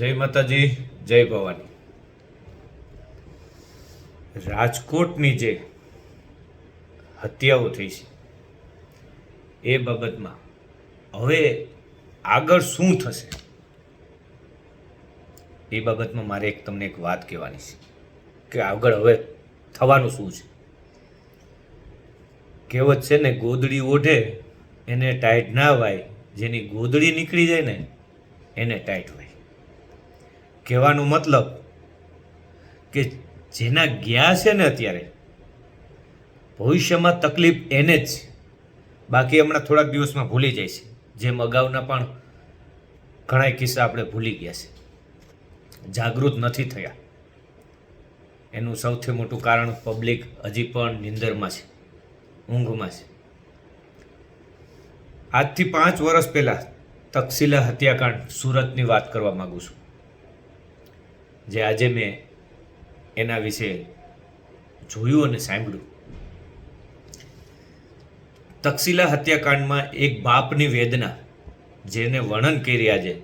જય માતાજી, જય ભવાની. રાજકોટની જે હત્યાઓ થઈ છે, એ બાબતમાં હવે આગળ શું થશે? એ બાબતમાં મારે એક તમને એક વાત કહેવાની છે, કે આગળ હવે થવાનું શું છે? કહેવત છે ને, ગોદડી ઓઢે, એને ટાઈટ ના વાય. જેની ગોદડી નીકળી જાય ને, એને ટાઈટ વાય. કહેવાનો મતલબ કે જેના ગયા છે ને અત્યારે, ભવિષ્યમાં તકલીફ એને જ બાકી હમણાં થોડાક દિવસમાં ભૂલી જાય છે. જેમ અગાઉના પણ ઘણા કિસ્સા આપણે ભૂલી ગયા છે. જાગૃત નથી થયા. એનું સૌથી મોટું કારણ પબ્લિક હજી પણ નિંદરમાં છે, ઊંઘમાં છે. આજથી પાંચ વર્ષ પહેલાં તક્ષિલા હત્યાકાંડ સુરતની વાત કરવા માગું છું. જે આજે મેં એના વિશે જોયું અને સાંભળ્યું. તક્ષિલા હત્યાકાંડમાં એક બાપની વેદના જેને વર્ણન કરી આજે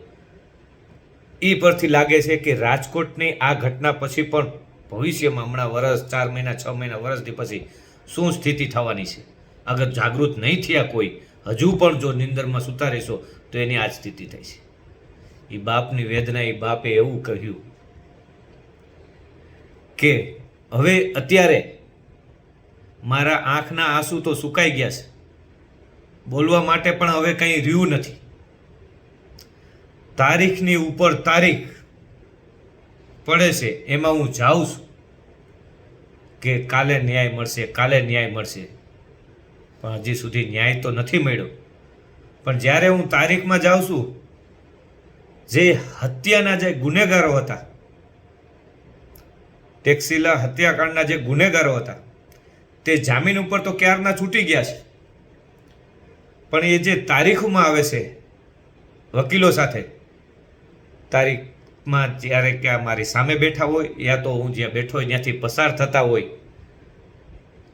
એ પરથી લાગે છે કે રાજકોટની આ ઘટના પછી પણ ભવિષ્યમાં હમણાં વરસ ચાર મહિના, છ મહિના વર્ષથી પછી શું સ્થિતિ થવાની છે? અગર જાગૃત નહીં થયા કોઈ, હજુ પણ જો નિંદરમાં સૂતા રહેશો, તો એની આ સ્થિતિ થઈ છે. એ બાપની વેદના એ બાપે એવું કહ્યું કે હવે અત્યારે મારા આંખના આંસુ તો સુકાઈ ગયા છે. બોલવા માટે પણ હવે કંઈ રહ્યું નથી. તારીખની ઉપર તારીખ પડે છે, એમાં હું જાઉં છું કે કાલે ન્યાય મળશે, કાલે ન્યાય મળશે. પણ હજી સુધી ન્યાય તો નથી મળ્યો. પણ જ્યારે હું તારીખમાં જાઉં છું, જે હત્યાના જે ગુનેગારો હતા ટેક્સીલા હત્યાકાંડના જે ગુનેગારો હતા, તે જામીન ઉપર તો ક્યારના છૂટી ગયા છે? પણ એ જે તારીખમાં આવે છે, વકીલો સાથે, તારીખમાં જ્યારે ક્યાં મારી સામે બેઠા હોય, યા તો હું જ્યાં બેઠો હોય ત્યાંથી પસાર થતા હોય,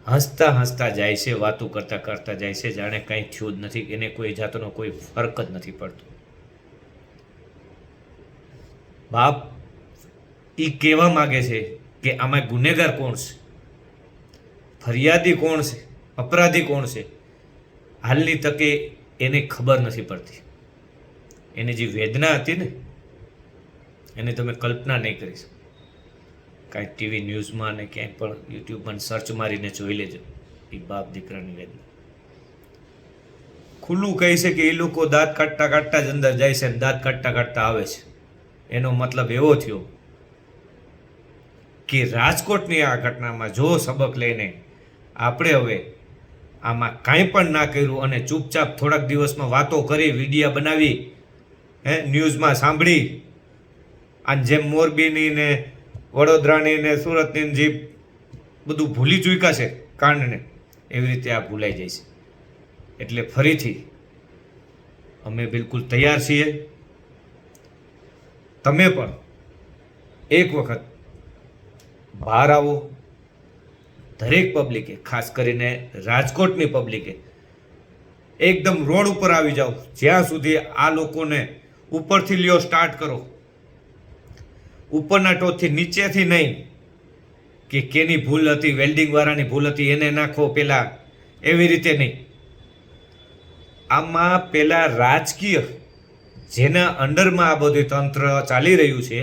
હસતા હસતા જાય છે, વાતો કરતા કરતા જાય છે, જાણે કંઈ થયું જ નથી, એને કોઈ જાતનો કોઈ ફરક જ નથી પડતો. બાપ એ કહેવા માગે છે કે આમાં ગુનેગાર કોણ છે? ફરિયાદી કોણ છે? અપરાધી કોણ છે? હાલની તકે એને ખબર નથી પડતી. એની જે વેદના હતી ને, એને તમે કલ્પના નહીં કરી શકો. કાંઈ ટીવી ન્યૂઝમાં ને ક્યાંય પણ યુટ્યુબમાં સર્ચ મારીને જોઈ લેજો, એ બાપ દીકરાની વેદના. ખુલ્લું કહે છે કે એ લોકો દાંત કાઢતા કાઢતા જ અંદર જાય છે અને દાંત કાઢતા કાઢતા આવે છે. એનો મતલબ એવો થયો કે રાજકોટની આ ઘટનામાં જો સબક લઈને આપણે હવે આમાં કાંઈ પણ ના કર્યું અને ચૂપચાપ થોડાક દિવસમાં વાતો કરી, વિડીયા બનાવી, હે, ન્યૂઝમાં સાંભળી અને જેમ મોરબીની ને વડોદરાની ને સુરતની જે બધું ભૂલી ચૂક્યા છે કાંડને, એવી રીતે આ ભૂલાઈ જાય છે. એટલે ફરીથી અમે બિલકુલ તૈયાર છીએ. તમે પણ એક વખત બહાર આવો. દરેક પબ્લિકે ખાસ કરીને રાજકોટની પબ્લિકે એકદમ રોડ ઉપર આવી જાઓ. જ્યાં સુધી આ લોકોને ઉપરથી લ્યો સ્ટાર્ટ કરો. ઉપરના ટોચથી નીચેથી નહીં, કે કેની ભૂલ હતી વેલ્ડિંગવાળાની ભૂલ હતી, એને નાખો પેલા. એવી રીતે નહીં. આમાં પેલા રાજકીય, જેના અંડરમાં આ બધું તંત્ર ચાલી રહ્યું છે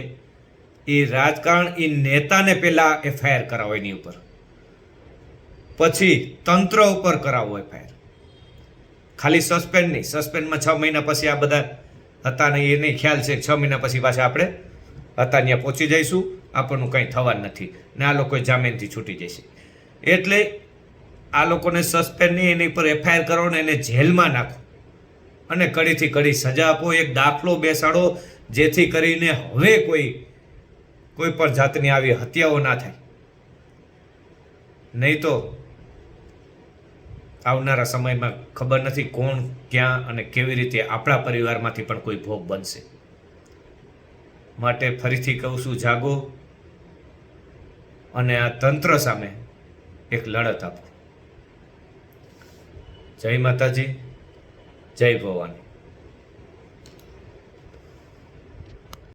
એ રાજકારણ એ નેતાને પહેલાં એફઆઈઆર કરાવો એની ઉપર. પછી તંત્ર ઉપર કરાવો એફઆઈઆર ખાલી સસ્પેન્ડ નહીં, સસ્પેન્ડમાં છ મહિના પછી આ બધા હતા નહીં એને ખ્યાલ છે છ મહિના પછી પાછા આપણે હતા ત્યાં પહોંચી જઈશું આપણનું કંઈ થવાનું નથી ને આ લોકો જામીનથી છૂટી જશે. એટલે આ લોકોને સસ્પેન્ડ નહીં, એની પર એફઆઈઆર કરો ને એને જેલમાં નાખો. અને કડીથી કડી સજા આપો, એક દાખલો બેસાડો, જેથી કરીને હવે કોઈ કોઈ પણ જાતની આવી હત્યાઓ ના થાય. નહીં તો આવનારા સમયમાં ખબર નથી કોણ, ક્યાં અને કેવી રીતે આપણા પરિવારમાંથી પણ કોઈ ભોગ બનશે. માટે ફરીથી કહું છું, જાગો અને આ તંત્ર સામે એક લડત આપો. જય માતાજી, જય ભવાની.